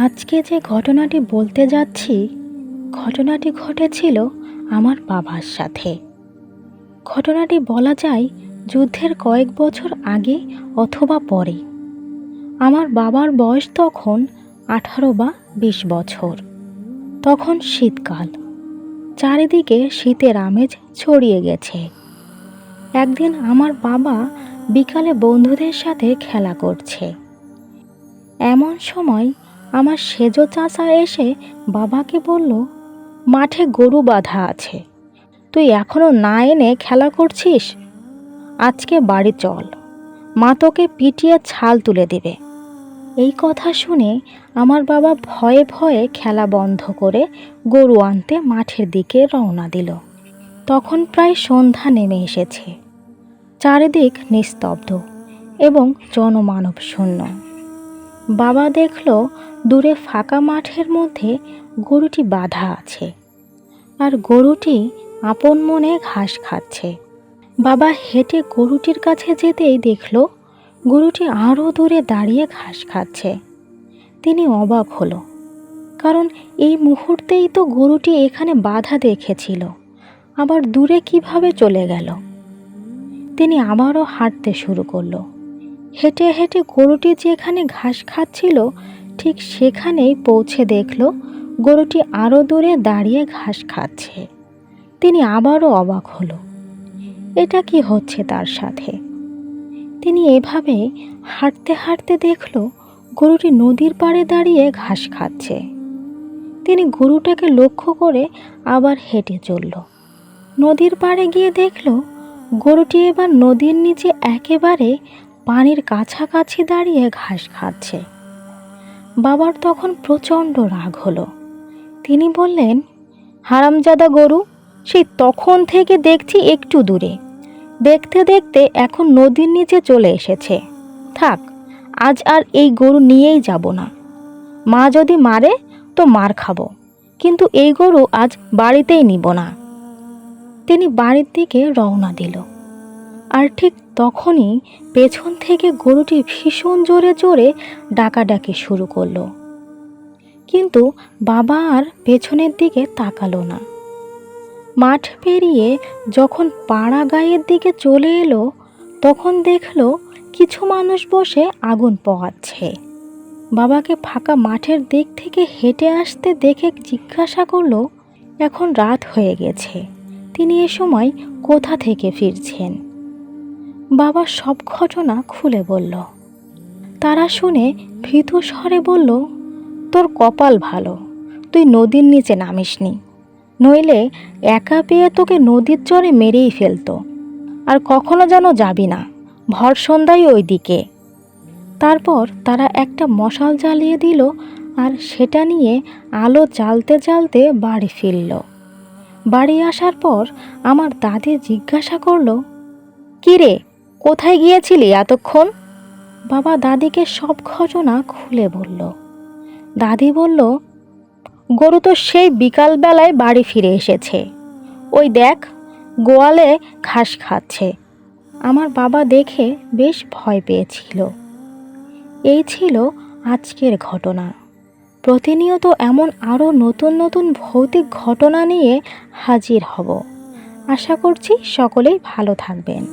আজকে যে ঘটনাটি বলতে যাচ্ছি, ঘটনাটি ঘটেছিল আমার বাবার সাথে। ঘটনাটি বলা যায় যুদ্ধের কয়েক বছর আগে অথবা পরে। আমার বাবার বয়স তখন আঠারো বা বিশ বছর। তখন শীতকাল। চারিদিকে শীতের আমেজ ছড়িয়ে গেছে। একদিন আমার বাবা বিকালে বন্ধুদের সাথে খেলা করছে। এমন সময় আমার সেজো চাচা এসে বাবাকে বলল, মাঠে গরু বাঁধা আছে। তুই এখনও না এনে খেলা করছিস? আজকে বাড়ি চল। মা তোকে পিটিয়ে ছাল তুলে দেবে। এই কথা শুনে আমার বাবা ভয়ে ভয়ে খেলা বন্ধ করে গরু আনতে মাঠের দিকে রওনা দিল। তখন প্রায় সন্ধ্যা নেমে এসেছে। চারিদিক নিস্তব্ধ এবং জনমানব শূন্য বাবা দেখল দূরে ফাঁকা মাঠের মধ্যে গরুটি বাঁধা আছে আর গরুটি আপন মনে ঘাস খাচ্ছে। বাবা হেঁটে গরুটির কাছে যেতেই দেখল গরুটি আরও দূরে দাঁড়িয়ে ঘাস খাচ্ছে। তিনি অবাক হলো, কারণ এই মুহূর্তেই তো গরুটি এখানে বাধা দেখেছিল, আবার দূরে কীভাবে চলে গেল? তিনি আবারও হাঁটতে শুরু করল। হেঁটে হেঁটে গরুটি যেখানে ঘাস খাচ্ছিল, ঠিক সেখানেই পৌঁছে দেখল গরুটি আরও দূরে দাঁড়িয়ে ঘাস খাচ্ছে। তিনি আবারও অবাক হলো। এটা কি হচ্ছে তার সাথে? তিনি এভাবে হাঁটতে হাঁটতে দেখল গরুটি নদীর পাড়ে দাঁড়িয়ে ঘাস খাচ্ছে। তিনি গরুটাকে লক্ষ্য করে আবার হেঁটে চলল। নদীর পাড়ে গিয়ে দেখল গরুটি এবার নদীর নিচে একেবারে পানির কাছাকাছি দাঁড়িয়ে ঘাস খাচ্ছে। বাবার তখন প্রচণ্ড রাগ হলো। তিনি বললেন, হারামজাদা গরু, সেই তখন থেকে দেখছি একটু দূরে। দেখতে দেখতে এখন নদীর নিচে চলে এসেছে। থাক, আজ আর এই গরু নিয়েই যাব না। মা যদি মারে, তো মার খাব। কিন্তু এই গরু আজ বাড়িতেই নিব না। তিনি বাড়ির দিকে রওনা দিল। আর ঠিক তখনই পেছন থেকে গরুটি ভীষণ জোরে জোরে ডাকাডাকি শুরু করল। কিন্তু বাবা আর পেছনের দিকে তাকালো না। মাঠ পেরিয়ে যখন পাড়া গায়ের দিকে চলে এলো, তখন দেখল কিছু মানুষ বসে আগুন পোহাচ্ছে। বাবাকে ফাঁকা মাঠের দিক থেকে হেঁটে আসতে দেখে জিজ্ঞাসা করল, এখন রাত হয়ে গেছে। তিনি এ সময় কোথা থেকে ফিরছেন? বাবা সব ঘটনা খুলে বলল। তারা শুনে ভীতু স্বরে বলল, তোর কপাল ভালো, তুই নদীর নিচে নামিসনি। নইলে একা পেয়ে তোকে নদীর চরে মেরেই ফেলতো। আর কখনো যেন যাবি না, ভর সন্ধ্যায় ওই দিকে তারপর তারা একটা মশাল জ্বালিয়ে দিল আর সেটা নিয়ে আলো জ্বালতে জ্বালতে বাড়ি ফিরল। বাড়ি আসার পর আমার দাদি জিজ্ঞাসা করল, কী রে কোথায় গিয়েছিলি এতক্ষণ? বাবা দাদিকে সব ঘটনা খুলে বলল। দাদি বলল, গরু তো সেই বিকালবেলায় বাড়ি ফিরে এসেছে। ওই দেখ, গোয়ালে ঘাস খাচ্ছে। আমার বাবা দেখে বেশ ভয় পেয়েছিল। এই ছিল আজকের ঘটনা। প্রতিনিয়ত এমন আরও নতুন নতুন ভৌতিক ঘটনা নিয়ে হাজির হব। আশা করছি সকলেই ভালো থাকবেন।